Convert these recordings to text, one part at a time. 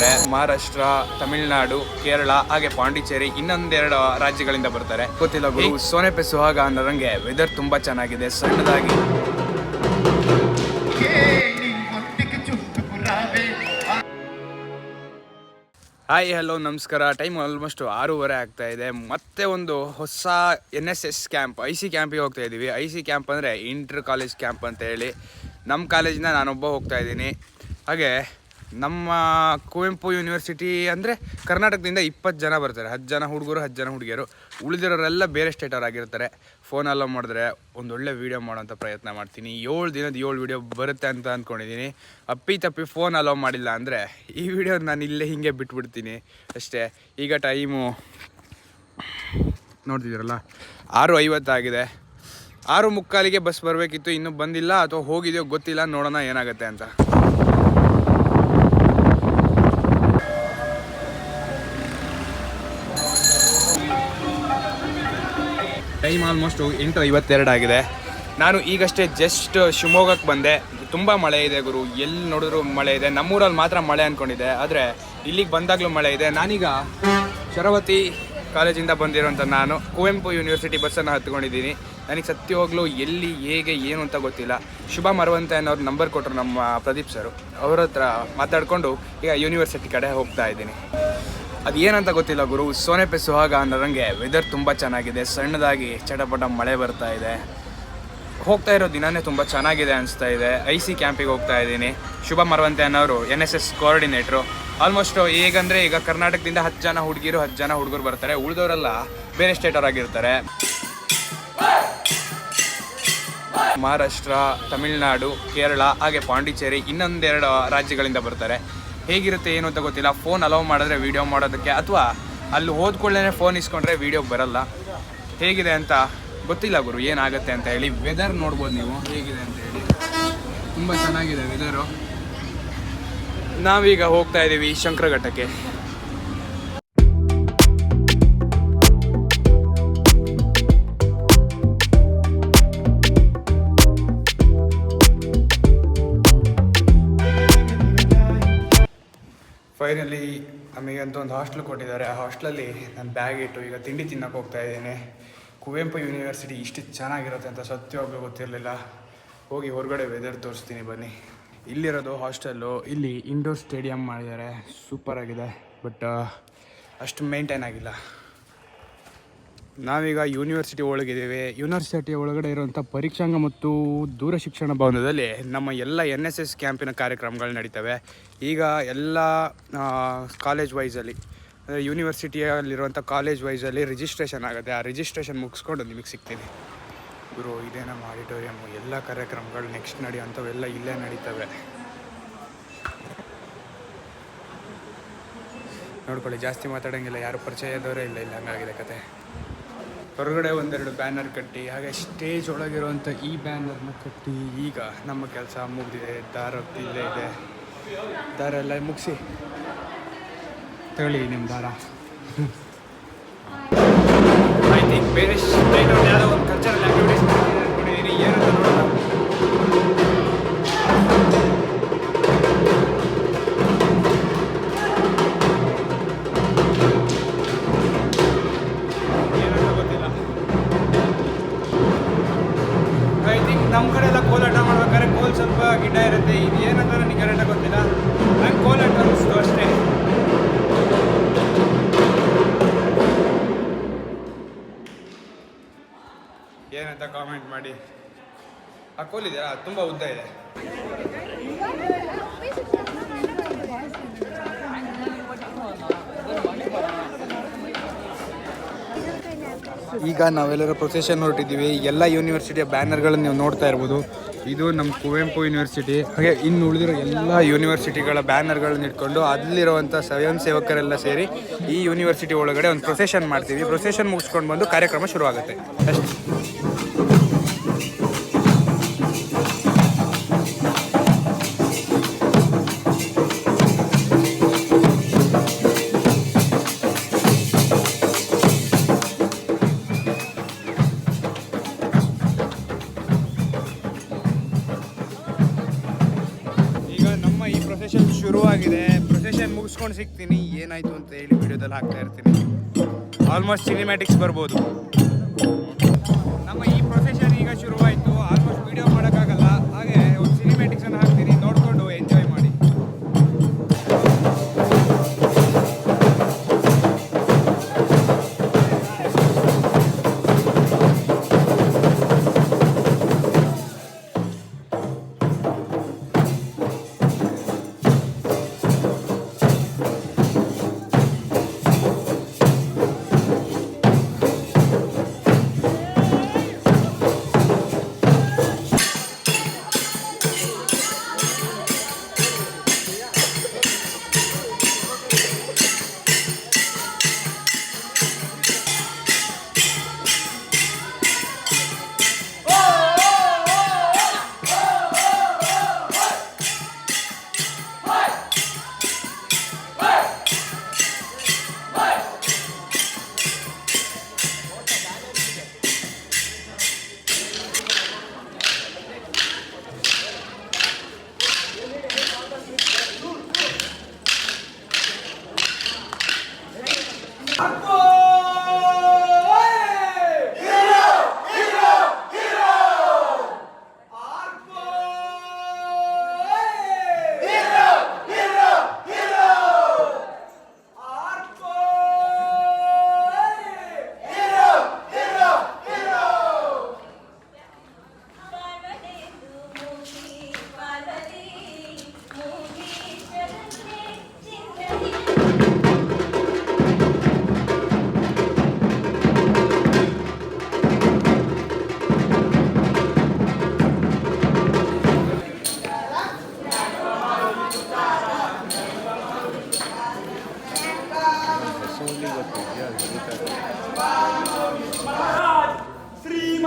ಬರ್ತಾರೆ. ಮಹಾರಾಷ್ಟ್ರ ತಮಿಳುನಾಡು ಕೇರಳ ಹಾಗೆ ಪಾಂಡಿಚೇರಿ ಇನ್ನೊಂದೆರಡು ರಾಜ್ಯಗಳಿಂದ ಬರ್ತಾರೆ. ಗೊತ್ತಿಲ್ಲ ಗುರು ಸೋನೆ ಪೆ ಸುಹಾಗ ಅನ್ನೋರಂಗೆ ವೆದರ್ ತುಂಬಾ ಚೆನ್ನಾಗಿದೆ ಸಣ್ಣದಾಗಿ. ಹಾಯ್ ಹಲೋ ನಮಸ್ಕಾರ. ಟೈಮ್ ಆಲ್ಮೋಸ್ಟ್ ಆರೂವರೆ ಆಗ್ತಾ ಇದೆ. ಮತ್ತೆ ಒಂದು ಹೊಸ N S S camp I C ಕ್ಯಾಂಪಿಗೆ ಹೋಗ್ತಾ ಇದ್ದೀವಿ ಐ ಸಿ ಕ್ಯಾಂಪ್ ಅಂದರೆ ಇಂಟರ್ ಕಾಲೇಜ್ ಕ್ಯಾಂಪ್ ಅಂತ ಹೇಳಿ. ನಮ್ಮ ಕಾಲೇಜಿಂದ ನಾನೊಬ್ಬ ಹೋಗ್ತಾ ಇದ್ದೀನಿ. ಹಾಗೆ ನಮ್ಮ ಕುವೆಂಪು ಯೂನಿವರ್ಸಿಟಿ ಅಂದರೆ ಕರ್ನಾಟಕದಿಂದ ಇಪ್ಪತ್ತು ಜನ ಬರ್ತಾರೆ. ಹತ್ತು ಜನ ಹುಡುಗರು, ಹತ್ತು ಜನ ಹುಡುಗಿಯರು. ಉಳಿದಿರೋರೆಲ್ಲ ಬೇರೆ ಸ್ಟೇಟವ್ರು ಆಗಿರ್ತಾರೆ. ಫೋನಲ್ಲ ಮಾಡಿದ್ರೆ ಒಂದೊಳ್ಳೆ ವೀಡಿಯೋ ಮಾಡೋಂಥ ಪ್ರಯತ್ನ ಮಾಡ್ತೀನಿ. ಏಳು ದಿನದ ಏಳು ವೀಡಿಯೋ ಬರುತ್ತೆ ಅಂತ ಅಂದ್ಕೊಂಡಿದ್ದೀನಿ ಅಪ್ಪಿ ತಪ್ಪಿ ಫೋನ್ ಅಲೋ ಮಾಡಿಲ್ಲ ಅಂದರೆ ಈ ವಿಡಿಯೋ ನಾನು ಇಲ್ಲೇ ಹೀಗೆ ಬಿಟ್ಬಿಡ್ತೀನಿ. ಅಷ್ಟೇ. ಈಗ ಟೈಮು ನೋಡ್ತಿದ್ದೀರಲ್ಲ? ಆರು ಐವತ್ತಾಗಿದೆ ಆರು ಮುಕ್ಕಾಲಿಗೆ ಬಸ್ ಬರಬೇಕಿತ್ತು, ಇನ್ನೂ ಬಂದಿಲ್ಲ, ಅಥವಾ ಹೋಗಿದೆಯೋ ಗೊತ್ತಿಲ್ಲ, ನೋಡೋಣ ಏನಾಗುತ್ತೆ ಅಂತ. ಆಲ್ಮೋಸ್ಟ್ ಎಂಟು ಐವತ್ತೆರಡು ಆಗಿದೆ. ನಾನು ಈಗಷ್ಟೇ ಜಸ್ಟ್ ಶಿವಮೊಗ್ಗಕ್ಕೆ ಬಂದೆ. ತುಂಬ ಮಳೆ ಇದೆ ಗುರು. ಎಲ್ಲಿ ನೋಡಿದ್ರು ಮಳೆ ಇದೆ. ನಮ್ಮೂರಲ್ಲಿ ಮಾತ್ರ ಮಳೆ ಅಂದ್ಕೊಂಡಿದೆ ಆದರೆ ಇಲ್ಲಿಗೆ ಬಂದಾಗಲೂ ಮಳೆ ಇದೆ. ನಾನೀಗ ಶರವತಿ ಕಾಲೇಜಿಂದ ಬಂದಿರೋಂಥ ನಾನು. ಕುವೆಂಪು ಯೂನಿವರ್ಸಿಟಿ ಬಸ್ಸನ್ನು ಹತ್ಕೊಂಡಿದ್ದೀನಿ. ನನಗೆ ಸತ್ಯವಾಗ್ಲೂ ಎಲ್ಲಿ, ಹೇಗೆ, ಏನು ಅಂತ ಗೊತ್ತಿಲ್ಲ. ಶುಭ ಮರವಂತೆ ಅನ್ನೋರು ನಂಬರ್ ಕೊಟ್ಟರು ನಮ್ಮ ಪ್ರದೀಪ್ ಸರು. ಅವ್ರ ಹತ್ರ ಮಾತಾಡಿಕೊಂಡು ಈಗ ಯೂನಿವರ್ಸಿಟಿ ಕಡೆ ಹೋಗ್ತಾ ಇದ್ದೀನಿ. ಅದು ಏನಂತ ಗೊತ್ತಿಲ್ಲ ಗುರು. ಸೋನೆ ಪೆ ಸುಹಾಗ ಅನ್ನೋರಂಗೆ ವೆದರ್ ತುಂಬ ಚೆನ್ನಾಗಿದೆ. ಸಣ್ಣದಾಗಿ ಚಟಪಟ ಮಳೆ ಬರ್ತಾ ಇದೆ. ಹೋಗ್ತಾ ಇರೋ ದಿನನೇ ತುಂಬ ಚೆನ್ನಾಗಿದೆ ಅನಿಸ್ತಾ ಇದೆ. ಐ ಸಿ ಕ್ಯಾಂಪಿಗೆ ಹೋಗ್ತಾ ಇದ್ದೀನಿ. ಶುಭ ಮರವಂತೆ ಅನ್ನೋರು ಎನ್ ಎಸ್ ಎಸ್ ಕೋಆರ್ಡಿನೇಟ್ರು ಆಲ್ಮೋಸ್ಟ್ ಹೇಗಂದರೆ ಈಗ ಕರ್ನಾಟಕದಿಂದ ಹತ್ತು ಜನ ಹುಡುಗಿರು, ಹತ್ತು ಜನ ಹುಡುಗರು ಬರ್ತಾರೆ. ಉಳಿದವರೆಲ್ಲ ಬೇರೆ ಸ್ಟೇಟ್ ಅವರಾಗಿರ್ತಾರೆ ಮಹಾರಾಷ್ಟ್ರ, ತಮಿಳುನಾಡು, ಕೇರಳ, ಹಾಗೆ ಪಾಂಡಿಚೇರಿ ಇನ್ನೊಂದೆರಡು ರಾಜ್ಯಗಳಿಂದ ಬರ್ತಾರೆ. ಹೇಗಿರುತ್ತೆ ಏನು ಅಂತ ಗೊತ್ತಿಲ್ಲ. ಫೋನ್ ಅಲೌ ಮಾಡಿದ್ರೆ ವೀಡಿಯೋ ಮಾಡೋದಕ್ಕೆ ಅಥವಾ ಅಲ್ಲಿ ಹೋದ್ಕೊಳ್ಳೇ ಫೋನ್ ಇಸ್ಕೊಂಡ್ರೆ ವೀಡಿಯೋ ಬರಲ್ಲ. ಹೇಗಿದೆ ಅಂತ ಗೊತ್ತಿಲ್ಲ ಗುರು, ಏನಾಗುತ್ತೆ ಅಂತ ಹೇಳಿ. ವೆದರ್ ನೋಡ್ಬೋದು ನೀವು. ಹೇಗಿದೆ ಅಂತ ಹೇಳಿ. ತುಂಬ ಚೆನ್ನಾಗಿದೆ ವೆದರು ನಾವೀಗ ಹೋಗ್ತಾ ಇದ್ದೀವಿ ಶಂಕರಘಟ್ಟಕ್ಕೆ. ಫೈನಲಿ ನಮಗೆ ಅಂತ ಒಂದು ಹಾಸ್ಟೆಲ್ ಕೊಟ್ಟಿದ್ದಾರೆ. ಆ ಹಾಸ್ಟೆಲಲ್ಲಿ ನಾನು ಬ್ಯಾಗ್ ಇಟ್ಟು ಈಗ ತಿಂಡಿ ತಿನ್ನಕ್ಕೆ ಹೋಗ್ತಾ ಇದ್ದೇನೆ. ಕುವೆಂಪು ಯೂನಿವರ್ಸಿಟಿ ಇಷ್ಟು ಚೆನ್ನಾಗಿರುತ್ತೆ ಅಂತ ಸತ್ಯವಾಗ್ಲೂ ಗೊತ್ತಿರಲಿಲ್ಲ. ಹೋಗಿ ಹೊರಗಡೆ ವೆದರ್ ತೋರಿಸ್ತೀನಿ ಬನ್ನಿ. ಇಲ್ಲಿರೋದು ಹಾಸ್ಟೆಲ್ಲು. ಇಲ್ಲಿ ಇಂಡೋರ್ ಸ್ಟೇಡಿಯಂ ಮಾಡಿದ್ದಾರೆ. ಸೂಪರ್ ಆಗಿದೆ. ಬಟ್ ಅಷ್ಟು ಮೇಂಟೈನ್ ಆಗಿಲ್ಲ. ನಾವೀಗ ಯೂನಿವರ್ಸಿಟಿ ಒಳಗಿದ್ದೇವೆ ಯೂನಿವರ್ಸಿಟಿ ಒಳಗಡೆ ಇರುವಂಥ ಪರೀಕ್ಷಾಂಗ ಮತ್ತು ದೂರ ಶಿಕ್ಷಣ ಭವನದಲ್ಲಿ ನಮ್ಮ ಎಲ್ಲ ಎನ್ ಎಸ್ ಎಸ್ ಕ್ಯಾಂಪಿನ ಕಾರ್ಯಕ್ರಮಗಳು ನಡೀತವೆ. ಈಗ ಎಲ್ಲ ಕಾಲೇಜ್ ವೈಸಲ್ಲಿ ಅಂದರೆ ಯೂನಿವರ್ಸಿಟಿಯಲ್ಲಿರುವಂಥ ಕಾಲೇಜ್ ವೈಸಲ್ಲಿ ರಿಜಿಸ್ಟ್ರೇಷನ್ ಆಗುತ್ತೆ. ಆ ರಿಜಿಸ್ಟ್ರೇಷನ್ ಮುಗಿಸ್ಕೊಂಡು ನಿಮಗೆ ಸಿಗ್ತೀನಿ. ಗುರು, ಇದೇ ನಮ್ಮ ಆಡಿಟೋರಿಯಮ್ಮು ಎಲ್ಲ ಕಾರ್ಯಕ್ರಮಗಳು ನೆಕ್ಸ್ಟ್ ನಡೆಯುವಂಥವೆಲ್ಲ ಇಲ್ಲೇ ನಡೀತವೆ. ನೋಡ್ಕೊಳ್ಳಿ, ಜಾಸ್ತಿ ಮಾತಾಡೋಂಗಿಲ್ಲ. ಯಾರು ಪರಿಚಯದವರೇ ಇಲ್ಲ ಇಲ್ಲ ಹಂಗಾಗಿದೆ ಕತೆ. ಹೊರಗಡೆ ಒಂದೆರಡು ಬ್ಯಾನರ್ ಕಟ್ಟಿ, ಹಾಗೆ ಸ್ಟೇಜ್ ಒಳಗಿರುವಂಥ ಈ ಬ್ಯಾನರ್ನ ಕಟ್ಟಿ, ಈಗ ನಮ್ಮ ಕೆಲಸ ಮುಗಿದಿದೆ, ದಾರ ಇಲ್ಲೇ ಇದೆ. ದಾರ ಎಲ್ಲ ಮುಗಿಸಿ. ತಗೊಳ್ಳಿ ನಿಮ್ಮ ದಾರ. ಐ ಥಿಂಕ್ ಬೇರೆ ಯಾವುದೋ ಒಂದು ಕಲ್ಚರಲ್ ಆ್ಯಕ್ಟಿವಿಟೀಸ್ ಅನ್ಕೊಂಡಿದ್ದೀನಿ ಏನಂತ ಕಾಮೆಂಟ್ ಮಾಡಿ. ಆ ಕೋಲ್ ಇದೆಯಾ? ತುಂಬ ಉದ್ದ ಇದೆ. ಈಗ ನಾವೆಲ್ಲರೂ ಪ್ರೊಸೆಷನ್ ಹೊರಟಿದ್ದೀವಿ. ಎಲ್ಲ ಯೂನಿವರ್ಸಿಟಿಯ ಬ್ಯಾನರ್ಗಳನ್ನು ನೀವು ನೋಡ್ತಾ ಇರ್ಬೋದು. ಇದು ನಮ್ಮ ಕುವೆಂಪು ಯೂನಿವರ್ಸಿಟಿ ಹಾಗೆ ಇನ್ನು ಉಳಿದಿರೋ ಎಲ್ಲ ಯೂನಿವರ್ಸಿಟಿಗಳ ಬ್ಯಾನರ್ಗಳನ್ನ ಇಟ್ಕೊಂಡು ಅಲ್ಲಿರುವಂಥ ಸ್ವಯಂ ಸೇವಕರೆಲ್ಲ ಸೇರಿ ಈ ಯೂನಿವರ್ಸಿಟಿ ಒಳಗಡೆ ಒಂದು ಪ್ರೊಸೆಷನ್ ಮಾಡ್ತೀವಿ. ಪ್ರೊಸೆಷನ್ ಮುಗಿಸ್ಕೊಂಡು ಬಂದು ಕಾರ್ಯಕ್ರಮ ಶುರುವಾಗುತ್ತೆ. ಅಷ್ಟೇ. ಮುಗಿಸ್ಕೊಂಡು ಸಿಗ್ತೀನಿ ಏನಾಯ್ತು ಅಂತ ಹೇಳಿ ವಿಡಿಯೋದಲ್ಲಿ ಹಾಕ್ತಾ ಇರ್ತೀನಿ. ಆಲ್ಮೋಸ್ಟ್ ಸಿನಿಮ್ಯಾಟಿಕ್ಸ್ ಬರ್ಬೋದು. ನಮ್ಮ ಈ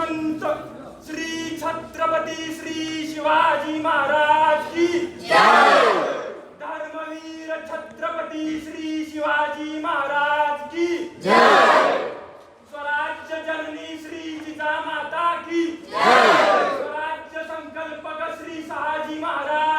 श्रीमंत श्री छत्रपती श्री शिवाजी महाराज की धर्मवीर छत्रपती श्री शिवाजी महाराज की स्वराज्य जननी श्री जिजा माता की स्वराज्य संकल्पक श्री शहाजी महाराज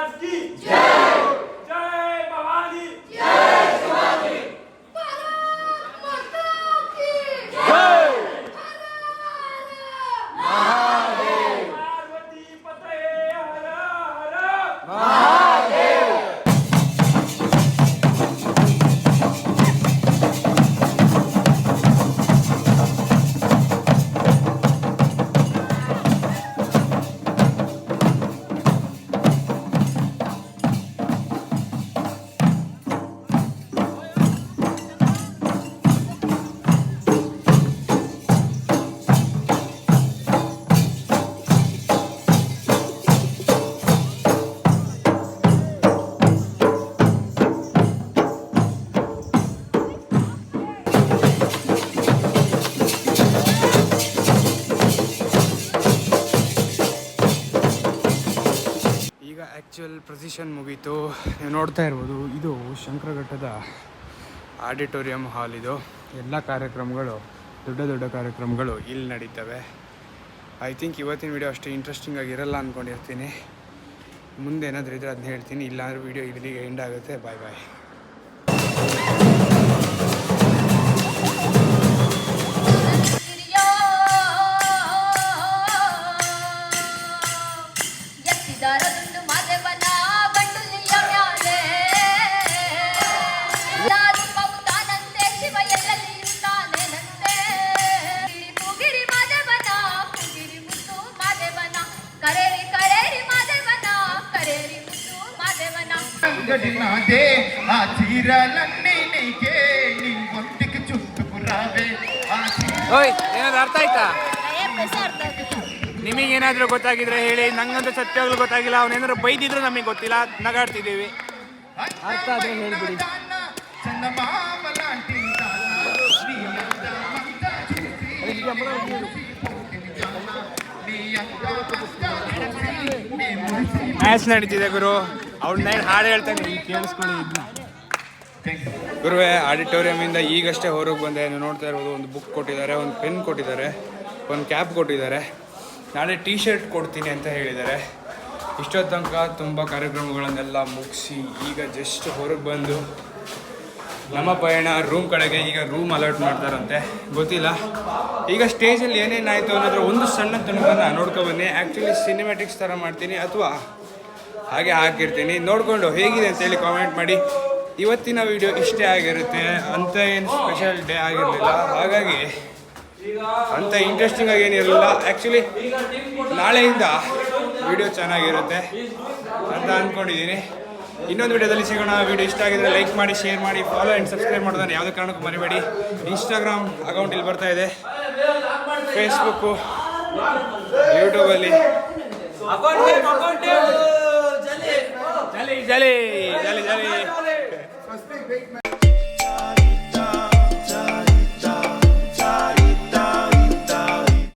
ಪ್ರೊಸಿಷನ್ ಮುಗೀತು. ನೀವು ನೋಡ್ತಾ ಇರ್ಬೋದು, ಇದು ಶಂಕರಘಟ್ಟದ ಆಡಿಟೋರಿಯಂ ಹಾಲ್ ಇದು. ಎಲ್ಲ ಕಾರ್ಯಕ್ರಮಗಳು, ದೊಡ್ಡ ದೊಡ್ಡ ಕಾರ್ಯಕ್ರಮಗಳು ಇಲ್ಲಿ ನಡೀತವೆ. ಐ ಥಿಂಕ್ ಇವತ್ತಿನ ವಿಡಿಯೋ ಅಷ್ಟು ಇಂಟ್ರೆಸ್ಟಿಂಗ್ ಆಗಿರಲ್ಲ ಅಂದ್ಕೊಂಡಿರ್ತೀನಿ ಮುಂದೆ ಏನಾದರೂ ಇದ್ರೆ ಅದನ್ನ ಹೇಳ್ತೀನಿ. ಇಲ್ಲಾಂದ್ರೆ ವೀಡಿಯೋ ಇಲ್ಲಿಗೆ ಎಂಡ್ ಆಗುತ್ತೆ. ಬಾಯ್ ಬಾಯ್ గడినాదే ఆ చీరలన్నీ నీకే నీ ఒంటికి చుట్టుకు రావే ఆ చీర ಓಯ್ ಏನಾದ್ರು ಅರ್ಥ ಆಯ್ತಾ ನಿಮಗೇನಾದರೂ ಗೊತ್ತಾಗಿದ್ರೆ ಹೇಳಿ ನಂಗಂತೂ ಸತ್ಯವಾಗ್ಲೂ ಗೊತ್ತಾಗಿಲ್ಲ ಅವನೇನಾದ್ರು ಬೈದಿದ್ರು ನಮಗೆ ಗೊತ್ತಿಲ್ಲ ನಗಾಡ್ತಿದ್ದೀವಿ అర్థ అదే ಹೇಳ್ಬಿಡಿ చందమామ లాంటి దాన నీ అందమంతా చూసి మురిసిపోతిని జాన. నీ అందమంతా చూసి నీ మురిసి ಮ್ಯಾಚ್ ನಡೀತಿದೆ ಗುರು ಅವ್ನ ಹಾಡು ಹೇಳ್ತಾನೆ ಈಗ ಕೇಳಿಸ್ಕೊಳ್ಳಿ ಇದನ್ನ. ಗುರುವೆ ಆಡಿಟೋರಿಯಮಿಂದ ಈಗಷ್ಟೇ ಹೊರಗೆ ಬಂದೆ. ನೀವು ನೋಡ್ತಾ ಇರ್ಬೋದು ಒಂದು ಬುಕ್ ಕೊಟ್ಟಿದ್ದಾರೆ ಒಂದು ಪೆನ್ ಕೊಟ್ಟಿದ್ದಾರೆ ಒಂದು ಕ್ಯಾಪ್ ಕೊಟ್ಟಿದ್ದಾರೆ. ನಾಳೆ ಟೀ ಶರ್ಟ್ ಕೊಡ್ತೀನಿ ಅಂತ ಹೇಳಿದ್ದಾರೆ. ಇಷ್ಟೊತ್ತು ತನಕ ತುಂಬ ಕಾರ್ಯಕ್ರಮಗಳನ್ನೆಲ್ಲ ಮುಗಿಸಿ ಈಗ ಜಸ್ಟ್ ಹೊರಗೆ ಬಂದು ನಮ್ಮ ಪಯಣ ರೂಮ್ ಕಡೆಗೆ ಈಗ ರೂಮ್ ಅಲರ್ಟ್ ಮಾಡ್ತಾರಂತೆ. ಗೊತ್ತಿಲ್ಲ. ಈಗ ಸ್ಟೇಜಲ್ಲಿ ಏನೇನಾಯಿತು ಅನ್ನೋದ್ರ ಒಂದು ಸಣ್ಣ ತುಣುಕನ್ನು ನೋಡ್ಕೊಬನ್ನಿ ಆ್ಯಕ್ಚುಲಿ ಸಿನಿಮ್ಯಾಟಿಕ್ಸ್ ಥರ ಮಾಡ್ತೀನಿ. ಅಥವಾ ಹಾಗೆ ಹಾಕಿರ್ತೀನಿ. ನೋಡಿಕೊಂಡು ಹೇಗಿದೆ ಅಂತ ಹೇಳಿ ಕಾಮೆಂಟ್ ಮಾಡಿ. ಇವತ್ತಿನ ವಿಡಿಯೋ ಇಷ್ಟೇ ಆಗಿರುತ್ತೆ. ಅಂತ ಏನು ಸ್ಪೆಷಲ್ ಡೇ ಆಗಿರಲಿಲ್ಲ. ಹಾಗಾಗಿ ಅಂತ ಇಂಟ್ರೆಸ್ಟಿಂಗ್ ಆಗಿ ಏನಿರಲಿಲ್ಲ ಆ್ಯಕ್ಚುಲಿ ನಾಳೆಯಿಂದ ವಿಡಿಯೋ ಚೆನ್ನಾಗಿರುತ್ತೆ ಅಂತ ಅಂದ್ಕೊಂಡಿದ್ದೀನಿ ಇನ್ನೊಂದು ವಿಡಿಯೋದಲ್ಲಿ ಸಿಗೋಣ. ವಿಡಿಯೋ ಇಷ್ಟ ಆಗಿದ್ರೆ ಲೈಕ್ ಮಾಡಿ ಶೇರ್ ಮಾಡಿ ಫಾಲೋ ಆ್ಯಂಡ್ ಸಬ್ಸ್ಕ್ರೈಬ್ ಮಾಡೋದನ್ನು ಯಾವುದೇ ಕಾರಣಕ್ಕೂ ಮರಿಬೇಡಿ. ಇನ್ಸ್ಟಾಗ್ರಾಮ್ ಅಕೌಂಟ್ ಇಲ್ಲಿ ಬರ್ತಾ ಇದೆ. ಫೇಸ್ಬುಕ್ಕು ಯೂಟ್ಯೂಬಲ್ಲಿ Jale, jale, jale.